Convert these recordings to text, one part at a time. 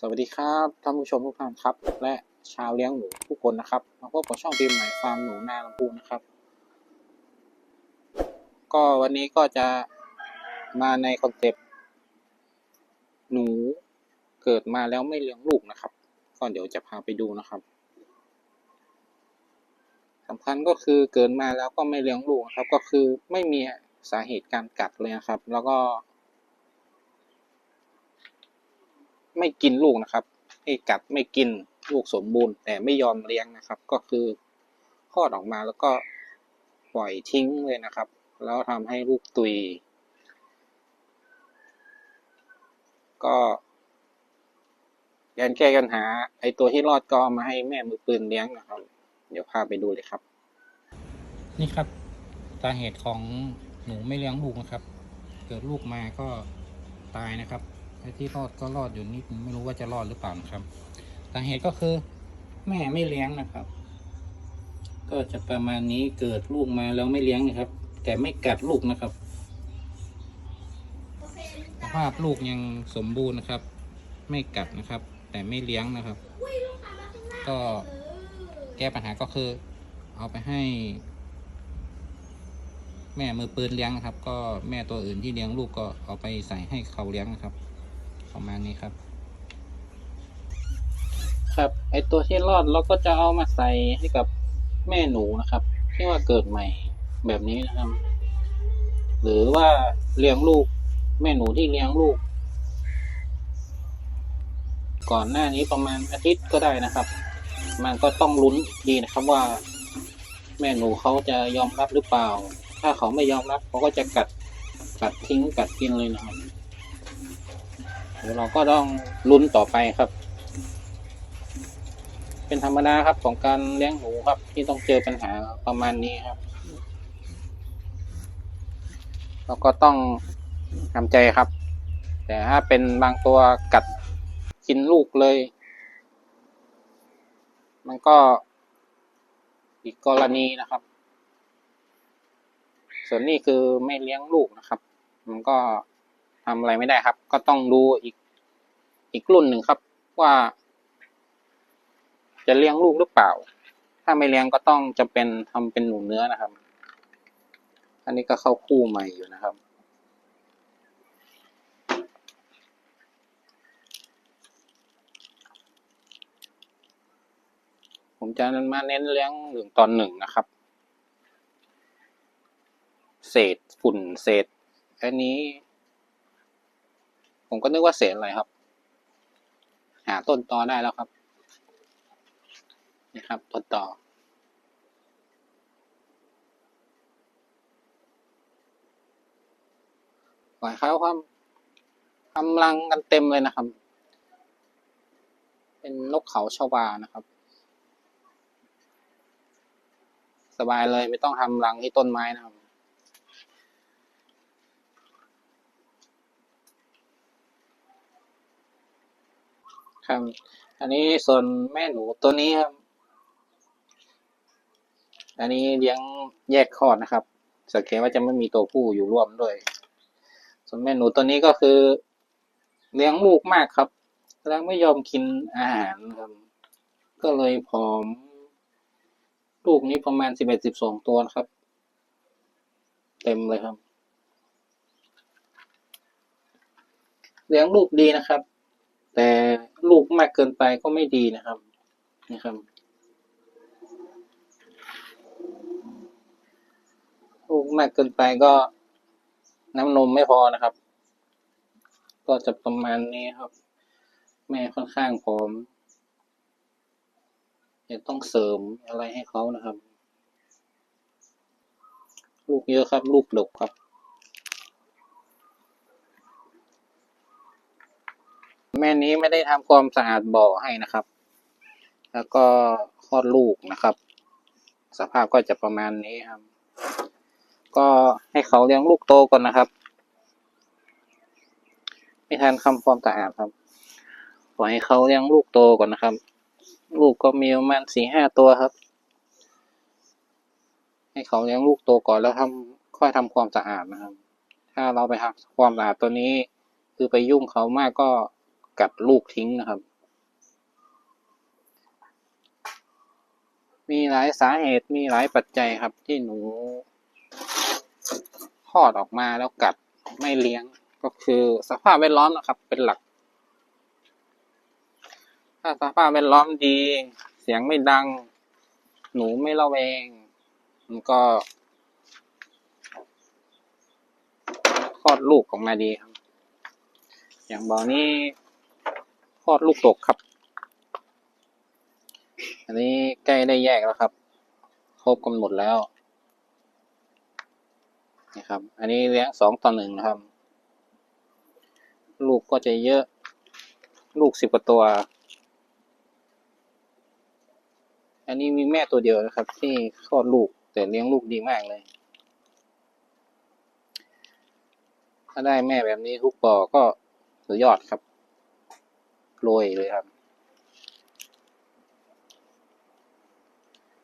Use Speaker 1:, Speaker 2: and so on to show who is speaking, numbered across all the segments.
Speaker 1: สวัสดีครับท่านผู้ชมทุกท่านครับ และชาวเลี้ยงหนูทุกคนนะครับมาพบกับช่องพิมพ์ใหม่ฟาร์มหนูนาลำพูนนะครับ ก็วันนี้ก็จะมาในคอนเซปต์หนูเกิดมาแล้วไม่เลี้ยงลูกนะครับ ก็เดี๋ยวจะพาไปดูนะครับสำคัญก็คือเกิดมาแล้วก็ไม่เลี้ยงลูกครับ ก็คือไม่มีสาเหตุการกัดเลยครับ แล้วก็ ไม่กินลูกนะครับไม่กัดไม่กินลูกสมบูรณ์ แต่ไม่ยอมเลี้ยงนะครับ ก็คือคลอดออกมาแล้วก็ปล่อยทิ้งเลยนะครับ แล้วทำให้ลูกตุย ก็การแก้ปัญหา ไอตัวที่รอดก็เอามาให้แม่มือปืนเลี้ยงนะครับ เดี๋ยวพาไปดูเลยครับ นี่ครับสาเหตุของหนูไม่เลี้ยงลูกนะครับ เกิดลูกมาก็ตายนะครับ อ้ที่รอดก็รอดอยู่นิดไม่รู้ว่าจะรอดหรือเปล่าครับสาเหตุก็คือ แม่ไม่เลี้ยงนะครับ ก็จะประมาณนี้เกิดลูกมาแล้วไม่เลี้ยงนะครับ แต่ไม่กัดลูกนะครับสภาพลูกยังสมบูรณ์นะครับ ไม่กัดนะครับ แต่ไม่เลี้ยงนะครับ ก็แก้ปัญหาก็คือ เอาไปให้ แม่มือปืนเลี้ยงนะครับ ก็แม่ตัวอื่นที่เลี้ยงลูกก็เอาไปใส่ให้เขาเลี้ยงนะครับ ประมาณนี้ครับ ครับ ไอตัวที่รอดเราก็จะเอามาใส่ให้กับแม่หนูนะครับ ที่ว่าเกิดใหม่แบบนี้นะครับ หรือว่าเลี้ยงลูก แม่หนูที่เลี้ยงลูก ก่อนหน้านี้ประมาณอาทิตย์ก็ได้นะครับ มันก็ต้องลุ้นดีนะครับว่า แม่หนูเขาจะยอมรับหรือเปล่า ถ้าเขาไม่ยอมรับเขาก็จะกัดกัดทิ้งกัดกินเลยนะครับ ดี๋ยวเราก็ต้องลุ้นต่อไปครับ เป็นธรรมดาครับของการเลี้ยงหนูครับ ที่ต้องเจอปัญหาประมาณนี้ครับ เราก็ต้องทำใจครับ แต่ถ้าเป็นบางตัวกัดกินลูกเลย มันก็อีกกรณีนะครับ ส่วนนี้คือไม่เลี้ยงลูกนะครับ มันก็ ทำอะไรไม่ได้ครับ ก็ต้องดูอีกอีกรุ่นหนึ่งครับว่า จะเลี้ยงลูกหรือเปล่า ถ้าไม่เลี้ยงก็ต้องจะเป็นทำเป็นหนูเนื้อนะครับ อันนี้ก็เข้าคู่ใหม่อยู่นะครับผมจะมาเน้นเลี้ยงหนึ่งตอนหนึ่งนะครับ เศษฝุ่นเศษอันนี้ ผมก็นึกว่าเศษอะไรครับ หาต้นตอได้แล้วครับ นี่ครับ ต้นตอปล่อยเขาครับกำลังกันเต็มเลยนะครับ เป็นนกเขาชวานะครับ สบายเลยไม่ต้องทำรังที่ต้นไม้นะครับ ครับ อันนี้ส่วนแม่หนูตัวนี้ครับ อันนี้เลี้ยงแยกคลอดนะครับ สังเกตว่าจะไม่มีตัวผู้อยู่ร่วมด้วย ส่วนแม่หนูตัวนี้ก็คือ เลี้ยงลูกมากครับ แล้วไม่ยอมกินอาหารครับ ก็เลยผอม ลูกนี้ประมาณสิบเอ็ดสิบสองตัวครับ เต็มเลยครับ เลี้ยงลูกดีนะครับ แต่ลูกมากเกินไปก็ไม่ดีนะครับนี่ครับลูกมากเกินไปก็น้ำนมไม่พอนะครับ ก็จะประมาณนี้ครับ แม่ค่อนข้างผอมจะต้องเสริมอะไรให้เขานะครับ ลูกเยอะครับ ลูกดกครับ แม่นี้ไม่ได้ทำความสะอาดบ่อให้นะครับ แล้วก็คลอดลูกนะครับ สภาพก็จะประมาณนี้ครับ ก็ให้เขาเลี้ยงลูกโตก่อนนะครับ ไม่ทันทำความสะอาดครับปล่อยให้เขาเลี้ยงลูกโตก่อนนะครับ ลูกก็มีประมาณสี่ห้าตัวครับ ให้เขาเลี้ยงลูกโตก่อนแล้วทำค่อยทำความสะอาดนะครับ ถ้าเราไปทำความสะอาดตัวนี้ คือไปยุ่งเขามากก็ กัดลูกทิ้งนะครับ มีหลายสาเหตุมีหลายปัจจัยครับที่หนูคลอดออกมาแล้วกัดไม่เลี้ยงก็คือสภาพแวดล้อมนะครับเป็นหลัก ถ้าสภาพแวดล้อมดี เสียงไม่ดัง หนูไม่ระแวง มันก็คลอดลูกออกมาดีครับ อย่างบอนี้ คลอดลูกตกครับ อันนี้ใกล้ได้แยกแล้วครับ ครบกำหนดแล้วนี่ครับ อันนี้เลี้ยงสองต่อหนึ่งนะครับ ลูกก็จะเยอะ ลูกสิบกว่าตัว อันนี้มีแม่ตัวเดียวนะครับ ที่คลอดลูกแต่เลี้ยงลูกดีมากเลย ถ้าได้แม่แบบนี้ทุกปอก็สุดยอดครับ โรยเลยครับ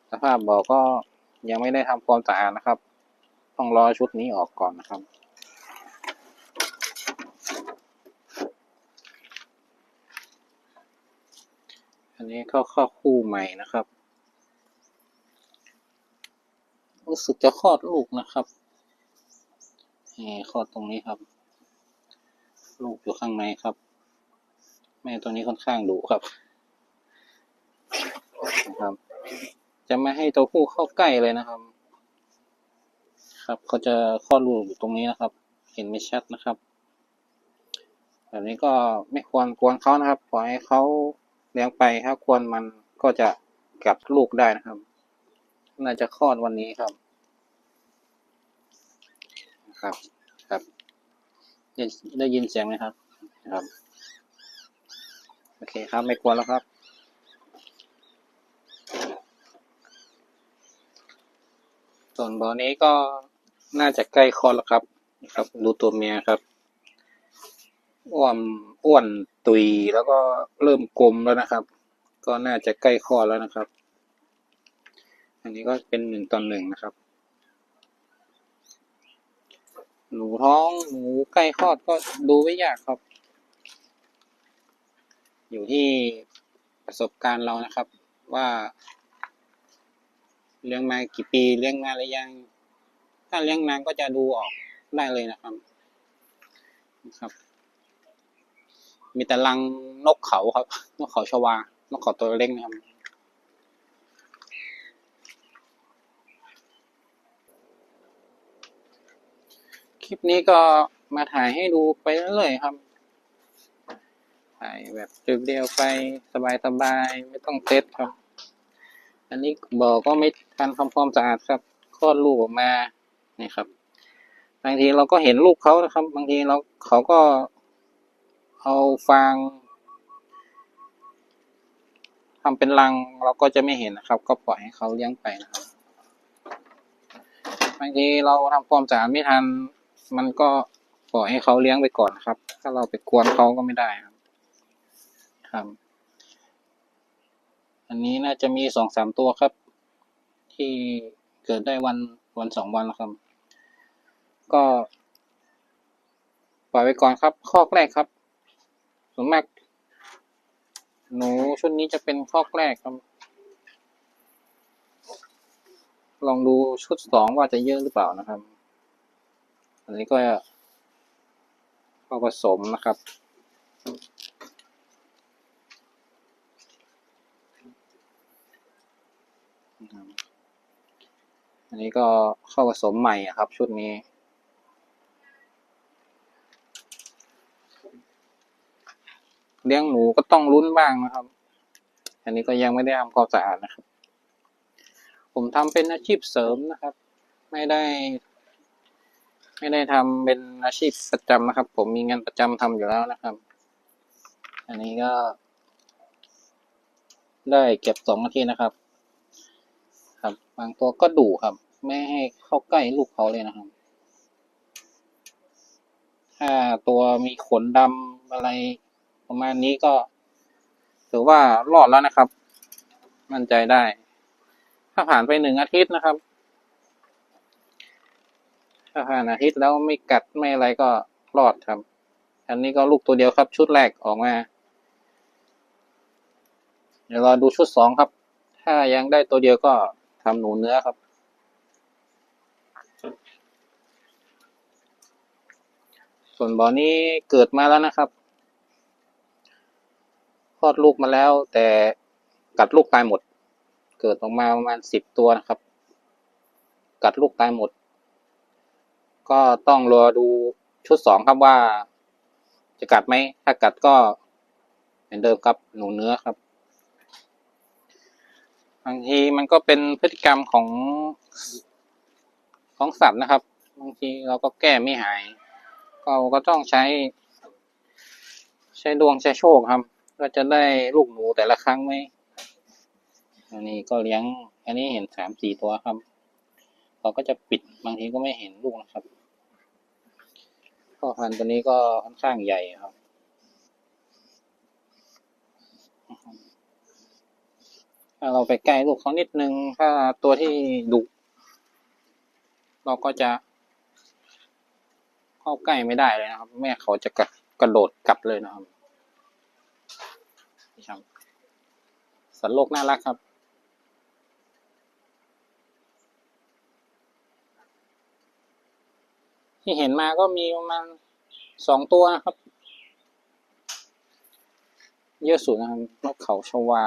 Speaker 1: สภาพบ่อก็ยังไม่ได้ทำความสะอาดนะครับ ต้องรอชุดนี้ออกก่อนนะครับอันนี้ก็ข้าคู่ใหม่นะครับ รู้สึกจะคลอดลูกนะครับนี่คลอดตรงนี้ครับ ลูกอยู่ข้างในครับ แม่ตัวนี้ค่อนข้างดุครับนะครับ จะไม่ให้ตัวผู้เข้าใกล้เลยนะครับ ครับเขาจะคลอดลูกอยู่ตรงนี้นะครับ เห็นไม่ชัดนะครับ แบบนี้ก็ไม่ควรกวนเขานะครับปล่อยให้เขาเลี้ยงไปถ้ากวนมันก็จะกลับลูกได้นะครับ น่าจะคลอดวันนี้ครับ ครับ ครับได้ได้ยินเสียงไหมครับ ครับ อเคครับ ไม่กลัวแล้วครับ ส่วนบอนี้ก็น่าจะใกล้คลอดแล้วครับ ครับ ดูตัวเมียครับ อ้วนอ้วนตุยแล้วก็เริ่มกลมแล้วนะครับ ก็น่าจะใกล้คลอดแล้วนะครับ อันนี้ก็เป็นหนึ่งตอนหนึ่งนะครับ หนูท้องหนูใกล้คลอดก็ดูไม่ยากครับ อยู่ที่ประสบการณ์เรานะครับ ว่า เลี้ยงมากี่ปีเลี้ยงนานหรือยัง ถ้าเลี้ยงนานก็จะดูออกได้เลยนะครับนะครับ มีแต่รังนกเขาครับ นกเขาชวา นกเขาตัวเล็กนะครับคลิปนี้ก็มาถ่ายให้ดูไปเรื่อยๆครับ ถ่ายแบบเดียวไปสบายๆไม่ต้องเซ็ตครับ อันนี้บอกก็ไม่ทันทำความสะอาดครับคลอดลูกออกมานี่ครับ บางทีเราก็เห็นลูกเขานะครับ บางทีเราเขาก็เอาฟางทำเป็นรังเราก็จะไม่เห็นนะครับ ก็ปล่อยให้เขาเลี้ยงไปนะครับ บางทีเราทำความสะอาดไม่ทัน มันก็ปล่อยให้เขาเลี้ยงไปก่อนครับ ถ้าเราไปกวนเขาก็ไม่ได้ครับ ครับอันนี้น่าจะมีสองสามตัวครับ ที่เกิดได้วันวันสองวันแล้วครับ ก็ปล่อยไปก่อนครับคอกแรกครับส่วนมากหนูชุดนี้จะเป็นคอกแรกครับ ลองดูชุดสองว่าจะเยอะหรือเปล่านะครับ อันนี้ก็ก็ผสมนะครับ อันนี้ก็เข้าผสมใหม่ครับ ชุดนี้ เลี้ยงหนูก็ต้องลุ้นบ้างนะครับ อันนี้ก็ยังไม่ได้ทำความสะอาดนะครับ ผมทำเป็นอาชีพเสริมนะครับ ไม่ได้ ไม่ได้ทำเป็นอาชีพประจำนะครับ ผมมีงานประจำทำอยู่แล้วนะครับ อันนี้ก็ ได้เก็บสองนาทีนะครับครับบางตัวก็ดุครับ ไม่ให้เข้าใกล้ลูกเขาเลยนะครับ ถ้าตัวมีขนดำอะไรประมาณนี้ก็ ถือว่ารอดแล้วนะครับ มั่นใจได้ ถ้าผ่านไปหนึ่งอาทิตย์นะครับ ถ้าผ่านอาทิตย์แล้วไม่กัดไม่อะไรก็รอดครับ อันนี้ก็ลูกตัวเดียวครับ ชุดแรกออกมา เดี๋ยวรอดูชุดสองครับ ถ้ายังได้ตัวเดียวก็ทำหนูเนื้อครับ ส่วนบ่อนี้เกิดมาแล้วนะครับคลอดลูกมาแล้ว แต่กัดลูกตายหมด เกิดออกมาประมาณสิบตัวนะครับ กัดลูกตายหมด ก็ต้องรอดูชุดสองครับว่า จะกัดไหมถ้ากัดก็เหมือนเดิมครับหนูเนื้อครับบางทีมันก็เป็นพฤติกรรมของของสัตว์นะครับบางทีเราก็แก้ไม่หาย เราก็ต้องใช้ ใช้ดวงใช้โชคครับว่าจะได้ลูกหนูแต่ละครั้งไหมอันนี้ก็เลี้ยง อันนี้เห็นสามสี่ตัวครับ เราก็จะปิดบางทีก็ไม่เห็นลูกนะครับพ่อพันธุ์ตัวนี้ก็ค่อนข้างใหญ่ครับถ้าเราไปใกล้ลูกเขานิดนึง ถ้าตัวที่ดุเราก็จะ เข้าใกล้ไม่ได้เลยนะครับ แม่เขาจะกระกระโดดกลับเลยนะครับนี่ครับสัตว์โลกน่ารักครับ ที่เห็นมาก็มีประมาณสองตัวนะครับ เยอะสุดนะครับนกเขาชวา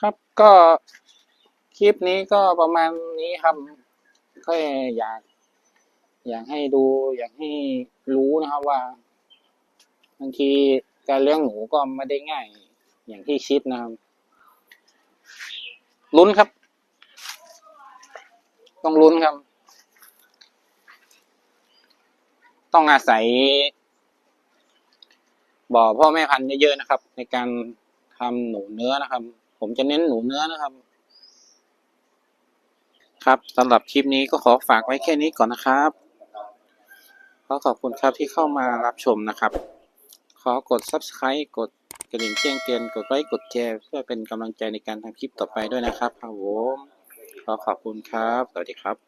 Speaker 1: ครับก็คลิปนี้ก็ประมาณนี้ครับ ก็อยาก อยากให้ดู อยากให้รู้นะครับว่าบางทีการเลี้ยงหนูก็ไม่ได้ง่าย อย่างที่คิดนะครับลุ้นครับ ต้องลุ้นครับ ต้องอาศัยบ่อพ่อแม่พันธุ์เยอะๆนะครับ ในการทำหนูเนื้อนะครับ ผมจะเน้นหนูเนื้อนะครับ ครับสำหรับคลิปนี้ก็ขอฝากไว้แค่นี้ก่อนนะครับขอขอบคุณครับที่เข้ามารับชมนะครับ ขอกด subscribe กดกระดิ่งแจ้งเตือนกดไลค์กดแชร์เพื่อเป็นกำลังใจในการทำคลิปต่อไปด้วยนะครับครับผมขอขอบคุณครับ สวัสดีครับ